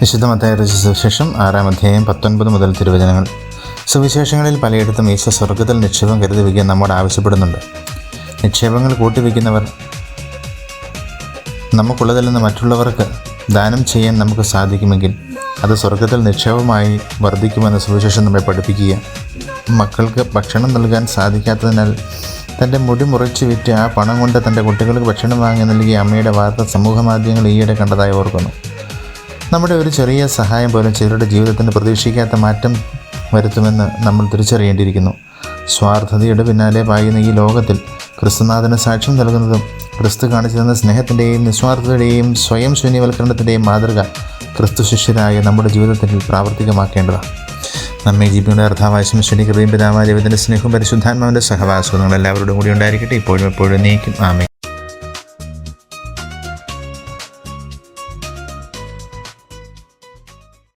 വിശുദ്ധമത്തായ രചിച്ച സുവിശേഷം ആറാം അധ്യായം പത്തൊൻപത് മുതൽ തിരുവചനങ്ങൾ. സുവിശേഷങ്ങളിൽ പലയിടത്തും ഈശോ സ്വർഗത്തിൽ നിക്ഷേപം കരുതി വയ്ക്കാൻ നമ്മോട് ആവശ്യപ്പെടുന്നുണ്ട്. നിക്ഷേപങ്ങൾ കൂട്ടിവെക്കുന്നവർ നമുക്കുള്ളതിൽ നിന്ന് മറ്റുള്ളവർക്ക് ദാനം ചെയ്യാൻ നമുക്ക് സാധിക്കുമെങ്കിൽ അത് സ്വർഗത്തിൽ നിക്ഷേപമായി വർദ്ധിക്കുമെന്ന് സുവിശേഷം നമ്മെ പഠിപ്പിക്കുക. മക്കൾക്ക് ഭക്ഷണം നൽകാൻ സാധിക്കാത്തതിനാൽ തന്റെ മുടി മുറിച്ച് വിറ്റ് ആ പണം കൊണ്ട് തന്റെ കുട്ടികൾക്ക് ഭക്ഷണം വാങ്ങി നൽകിയ അമ്മയുടെ വാർത്ത സമൂഹ മാധ്യമങ്ങൾ ഈയിടെ കണ്ടതായി ഓർക്കുന്നു. നമ്മുടെ ഒരു ചെറിയ സഹായം പോലും ചിലരുടെ ജീവിതത്തിന് പ്രതീക്ഷിക്കാത്ത മാറ്റം വരുത്തുമെന്ന് നമ്മൾ തിരിച്ചറിയേണ്ടിയിരിക്കുന്നു. സ്വാർത്ഥതയുടെ പിന്നാലെ പായുന്ന ഈ ലോകത്തിൽ ക്രിസ്തുനാഥന് സാക്ഷ്യം നൽകുന്നതും ക്രിസ്തു കാണിച്ചു തന്ന സ്നേഹത്തിന്റെയും നിസ്വാർത്ഥതയുടെയും സ്വയം ശൂന്യവൽക്കരണത്തിന്റെയും മാതൃക ക്രിസ്തു ശിഷ്യരായ നമ്മുടെ ജീവിതത്തിൽ പ്രാവർത്തികമാക്കേണ്ടതാണ്. നമ്മെ ജീവിയുടെ അർത്ഥാവശ്യം ശനി കൃതിയും പിതാവായ ദൈവത്തിന്റെ സ്നേഹവും പരിശുദ്ധാത്മാവിന്റെ സഹവാസവും നിങ്ങൾ എല്ലാവരോടും കൂടി ഉണ്ടായിരിക്കട്ടെ. ഇപ്പോഴും എപ്പോഴും നീക്കും. ആമേ